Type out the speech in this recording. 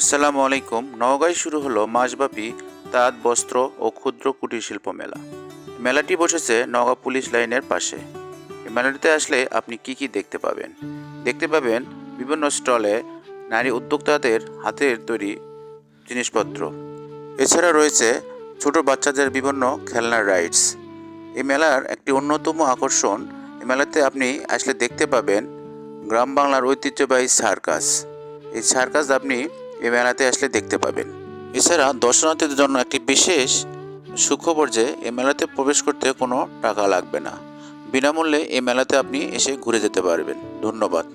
আসসালামু আলাইকুম। নওগাঁয় শুরু হলো মাসব্যাপী তাঁত, বস্ত্র ও ক্ষুদ্র কুটির শিল্প মেলা। মেলাটি বসেছে নওগাঁ পুলিশ লাইনের পাশে। এই মেলাটিতে আসলে আপনি কি কি দেখতে পাবেন? দেখতে পাবেন বিভিন্ন স্টলে নারী উদ্যোক্তাদের হাতের তৈরি জিনিসপত্র। এছাড়া রয়েছে ছোট বাচ্চাদের বিভিন্ন খেলনার রাইডস। এই মেলার একটি অন্যতম আকর্ষণ, এই মেলাতে আপনি আসলে দেখতে পাবেন গ্রাম বাংলার ঐতিহ্যবাহী সার্কাস। এই সার্কাস আপনি এই মেলাতে আসলে দেখতে পাবেন। এছাড়া দর্শনার্থীদের জন্য একটি বিশেষ সুখবর যে, এই মেলাতে প্রবেশ করতে কোনো টাকা লাগবে না। বিনামূল্যে এই মেলাতে আপনি এসে ঘুরে যেতে পারবেন। ধন্যবাদ।